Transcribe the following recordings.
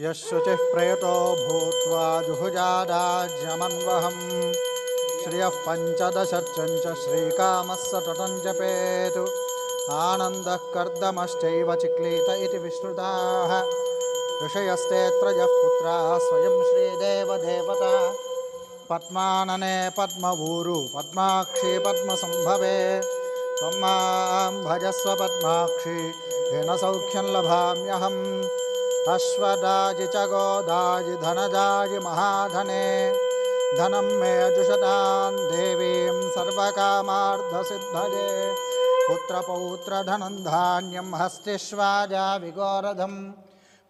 यशुचिः प्रयतो भूत्वा जुहुजादाज्यमन्वहम्। श्रियः पञ्चदशर्चं च श्रीकामः सततं जपेतु। आनन्दः कर्दमश्चैव चिक्लीत इति विश्रुताः। ऋषयस्तेऽत्रयः पुत्राः स्वयं श्रीदेवदेवता। पद्मानने पद्मभूरु पद्माक्षी पद्मसम्भवे। त्वं मां भजस्व पद्माक्षी येन सौख्यं लभाम्यहम् अश्वदाजि च गोदाजि धनदाजि महाधने, धनं मे जुषतां देवीं सर्वकामार्धसिद्धये पुत्रपौत्रधनं धान्यं हस्तिष्वाजा विगोरधम्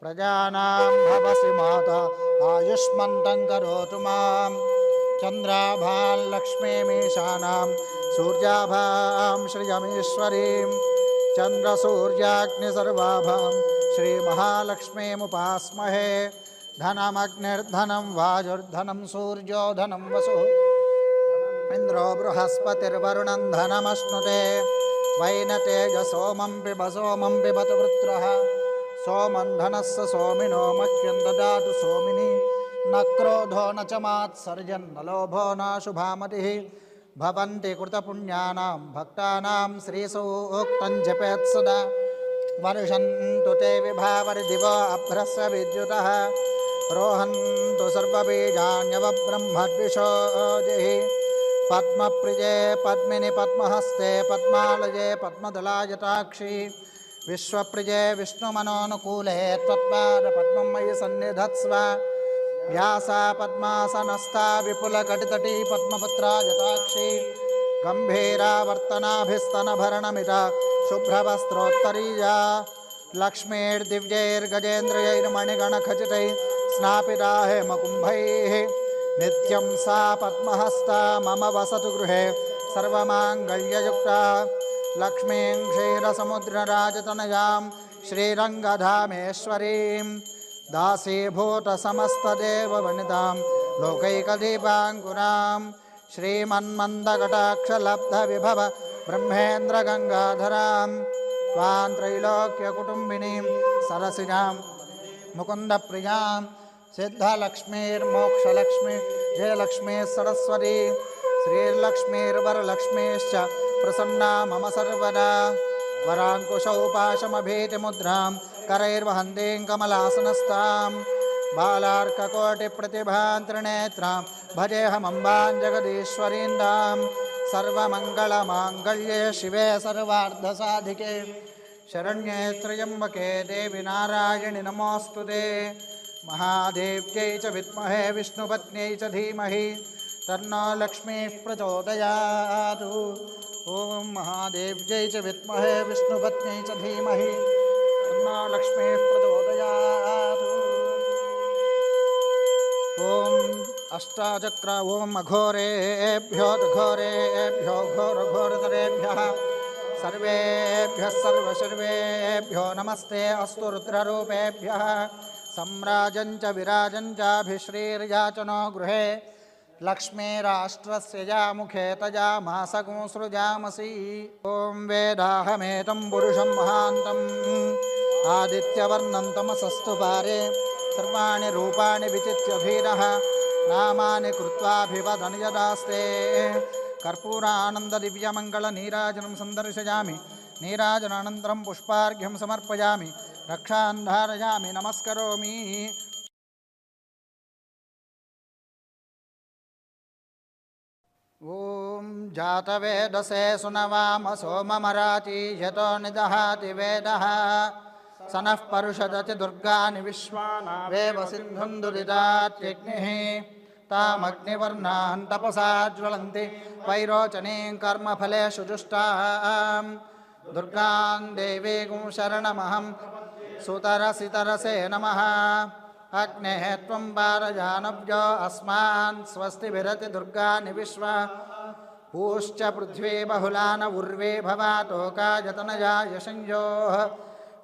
प्रजानां भवसि माता आयुष्मन्तं करोतु माँ चन्द्राभाल्लक्ष्मीमीशानां सूर्याभां श्रियमीश्वरीं, चन्द्रसूर्याग्निसर्वाभां श्रीमहालक्ष्मीमुपास्महे। धनमग्निर्धनं वाजुर्धनं सूर्यो धनं वसुः। इन्द्रो बृहस्पतिर्वरुणं धनमश्नुते। वैनतेजसोमं पिब सोमं पिबतु वृत्रः। सोमं धनस्य सोमिनो मह्यं ददातु सोमिनि। न क्रोधो न च मात्सर्जन्न लोभो न शुभामतिः। भवन्ति कृतपुण्यानां भक्तानां श्रीसूक्तं जपेत् सदा वर्षन्तु ते विभावरिदिवो अभ्रस्य विद्युतः रोहन्तु सर्वबीजान्यवब्रह्मद्विषोजिः पद्मप्रिये पद्मिनि पद्महस्ते पद्मालये पद्मदलायताक्षी। विश्वप्रिये विष्णुमनोनुकूले त्वत्पादपद्मं मयि सन्निधत्स्व। व्यासा पद्मासनस्था विपुलकटितटी पद्मपुत्रा यताक्षी गम्भीरावर्तनाभिस्तनभरणमिता शुभ्रवस्त्रोत्तरीया लक्ष्मीर्दिव्यैर्गजेन्द्रियैर्मणिगणखचितैः स्नापिता हेमकुम्भैः नित्यं सा पद्महस्ता मम वसतु गृहे सर्वमाङ्गल्ययुक्ता। लक्ष्मीं क्षीरसमुद्रराजतनयां श्रीरङ्गधामेश्वरीं। दासीभूतसमस्तदेववनितां लोकैकदीपाङ्कुरां श्रीमन्मन्दकटाक्षलब्धविभव ब्रह्मेन्द्रगङ्गाधरां त्वां त्रैलोक्यकुटुम्बिनीं सरसिजां मुकुन्दप्रियाँ सिद्धलक्ष्मीर्मोक्षलक्ष्मी जयलक्ष्मी सरस्वती श्रीर्लक्ष्मीर्वरलक्ष्मीश्च प्रसन्ना मम सर्वदा। वराङ्कुशौ पाशमभीतिमुद्रां करैर्वहन्तीं कमलासनस्तां बालार्ककोटिप्रतिभां त्रिनेत्रां भजेऽहमम्बां जगदीश्वरीन्दां सर्वमङ्गलमाङ्गल्ये शिवे सर्वार्धसाधिके। शरण्ये त्र्यम्बके देवि नारायणि नमोऽस्तु ते। महादेव्यै च विद्महे विष्णुपत्न्यै च धीमहि, तन्नो लक्ष्मीः प्रचोदयातु। ॐ महादेव्यै च विद्महे विष्णुपत्न्यै तन्नो लक्ष्मीः प्रचोदयातु। अष्टाचक्र ॐ अघोरेभ्यो घोरेभ्यो घोरघोरतरेभ्यः सर्वेभ्यः सर्वसर्वेभ्यो नमस्ते अस्तु रुद्ररूपेभ्यः सम्राजं च विराजं चाभिश्रीर्याचनो गृहे लक्ष्मीराष्ट्रस्य यामुखे तया मासगुंसृजामसि ॐ वेदाहमेतं पुरुषं महान्तम् आदित्यवर्णं तमसस्तु पारे। सर्वाणि रूपाणि विचित्य धीरः नामानि कृत्वाभिवदन यदास्ते कर्पूरानन्ददिव्यमङ्गलनीराजनं सन्दर्शयामि नीराजनानन्तरं पुष्पार्घ्यं समर्पयामि रक्षान् धारयामि नमस्करोमि ॐ जातवेदसे सुनवाम सोममराति यतो निदहाति वेदः स नः परुषदति दुर्गानि विश्वानावेव सिन्धुं दुरितात्यग्निः। तामग्निवर्णान् तपसा ज्वलन्ति, वैरोचनीं कर्मफलेषु जुष्टां। दुर्गां देवीगुं शरणमहं सुतरसितरसे नमः। अग्नेः त्वं पारजानव्यो अस्मान् स्वस्ति विरति दुर्गानि विश्वा। पूश्च पृथ्वी बहुला न उर्वे भवातोका यतनया यशञ्जोः।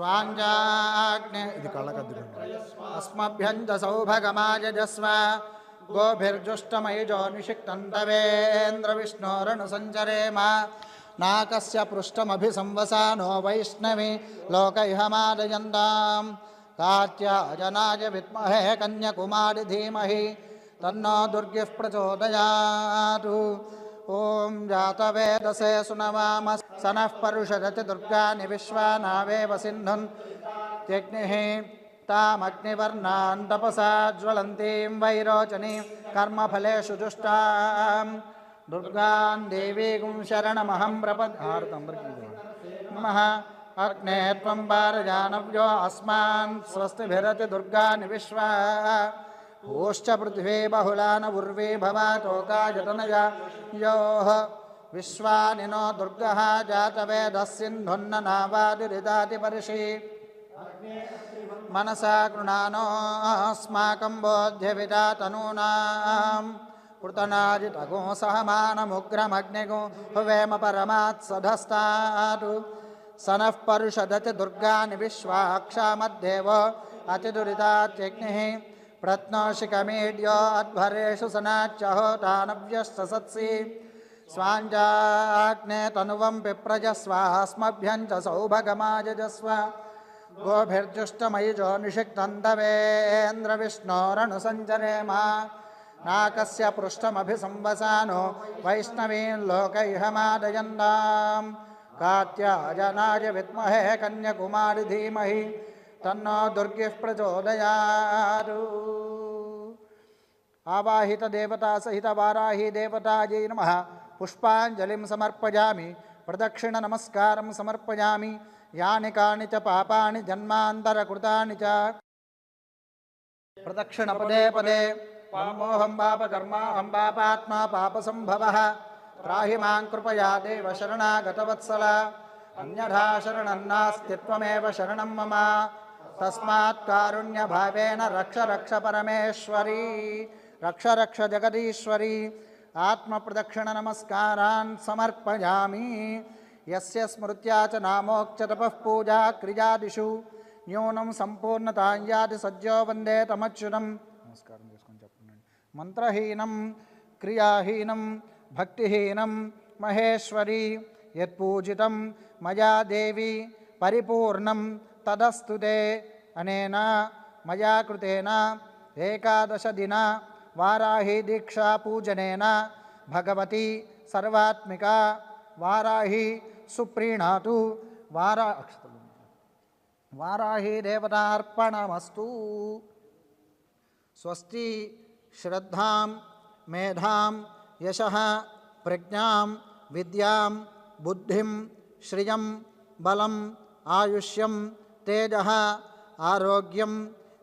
स्वाञ्जाग्ने इति कळकद्दु अस्मभ्यं च सौभगमायजस्व गोभिर्जुष्टमयिजो निषिक्तन्तवेन्द्रविष्णोरनुसञ्चरेम नाकस्य पृष्ठमभिसंवसानो वैष्णवी लोकैहमादयन्तां कात्यायनाय विद्महे कन्यकुमारि धीमहि, तन्नो दुर्गिः प्रचोदयातु। ॐ जातवेदसे सुनवाम स नः परुषदति दुर्गानि विश्वानावेव सिन्धुन्। त्यग्निः तामग्निवर्णान् तपसा ज्वलन्तीं वैरोचनीं कर्मफलेषु जुष्टां दुर्गान् देवीगुं शरणमहं प्रपद् नमः। अग्ने त्वं पारजानव्यो अस्मान् स्वस्तिभिरति दुर्गानि विश्वा ओश्च पृथिवी बहुलान उर्वी भवातोकायतनया। योः विश्वानि नो दुर्गः जातवेदः सिन्धुन्न नावादिरिदातिपर्षि मनसा गृणानोऽस्माकं बोध्यविदा तनूनां कृतनाजितगो सहमानमुग्रमग्निगो हुवेम परमात् सधस्तात् स नः परुषदति दुर्गानि विश्वाक्षामद्देव अतिदुरितात्यग्निः प्रत्नोषिकमीड्यो अध्वरेषु सनाच्यहोतानव्यश्च सत्सि स्वाञ्जाग्ने तनुवं पिप्रजस्वास्मभ्यं च सौभगमायजस्व गोभिर्जुष्टमयिजो निषिक्तन्तवेन्द्रविष्णोरनुसञ्चरेम नाकस्य पृष्ठमभिसंवसानो वैष्णवीन् लोकैहमादयन्तां कात्यायनाय विद्महे कन्यकुमारि धीमहि, तन्नो दुर्गिः प्रचोदयात्। आवाहित देवता देवतायै नमः। పుష్పాంజలిం సమర్పయామి ప్రదక్షిణ నమస్కారం సమర్పయామి యాని కాని చ పాపాని జన్మాంతరకృతాని చ. ప్రదక్షిణ పదే పదే పామోహం పాపకర్మాహం పాపాత్మా పాపసంభవ త్రాహి మాం కృపయా దేవ శరణాగతవత్సల అన్యథా శరణం నాస్తి త్వమేవ శరణం మమ తస్మాత్ కారుణ్యభావేన రక్ష రక్ష పరమేశ్వరీ రక్ష రక్ష జగదీశ్వరీ ఆత్మప్రదక్షిణ నమస్కారాన్ సమర్పయామి. ఎస్య స్మృత్యా చ నామోక్షతపః పూజా క్రియాదిషు. న్యూనం సంపూర్ణతాయాది సజ్జో వందే తమచ్యుతం. నమస్కారం చేసుకొని చెప్పండి. మంత్రహీనం క్రియాహీనం భక్తిహీనం మహేశ్వరి యత్పూజితం మయా దేవి పరిపూర్ణం తదస్తుతే అనేన మయా కృతేన ఏకాదశ దిన वाराही दीक्षा पूजन भगवती सर्वात्मिका, वाराही सुप्रीणा वारा, वाराही देवतापणमस्तु स्वस्ति श्रद्धा, मेधा, यश, प्रज्ञा, विद्या, बुद्धि, श्रिय बल आयुष्यम तेज आरोग्यम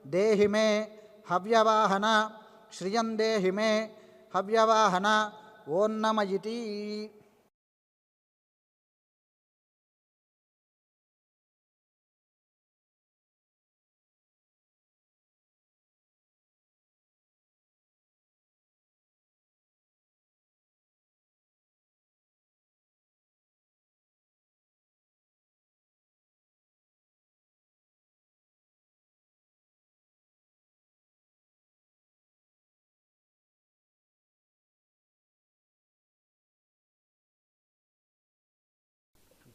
देहि मे, हव्यवाहन శ్రియందే హిమే హవ్యవాహన ఓన్నమయితి.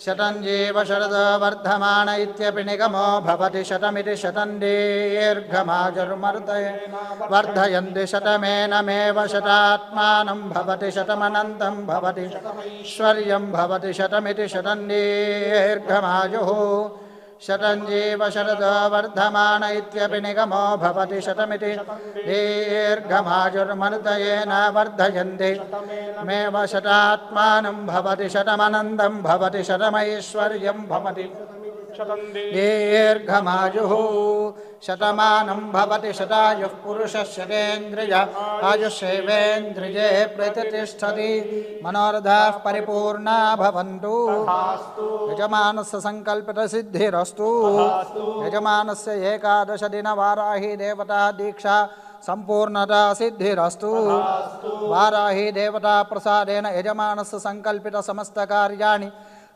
शतं जीव शरदो वर्धमान इत्यपि निगमो भवति शतमिति शतं दीर्घमाजुर्मर्दय वर्धयन्ति शतमेनमेव शतात्मानं भवति शतमनन्तं भवति। ऐश्वर्यं भवति शतमिति शतं शतं जीव शरदो वर्धमान इत्यपि निगमो भवति शतमिति। दीर्घमाजुर्मर्दयेन वर्धयन्ति। मेव शतात्मानं भवति शतमनन्दं भवति शतमैश्वर्यं भवति। दीर्घमायुः शतमानं भवति शतायुः पुरुषः शतेन्द्रिय आयुष्येवेन्द्रिये प्रतिष्ठति। मनोरथाः परिपूर्णा भवन्तु। यजमानस्य सङ्कल्पितसिद्धिरस्तु। यजमानस्य एकादशदिनवाराही देवता दीक्षा सम्पूर्णता सिद्धिरस्तु। वाराही देवता प्रसादेन यजमानस्य सङ्कल्पितसमस्तकार्याणि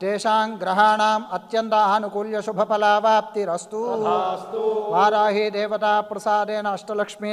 తేషాం గ్రహాణం అత్యంత ఆనుకూల్య శుభఫలావాప్తిరస్తు వారాహీ దేవత ప్రసాదేన అష్టలక్ష్మీ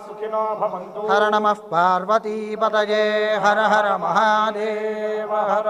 సుఖినో భవంతు హర నమ పార్వతీపతయే హర హర మహాదేవ హర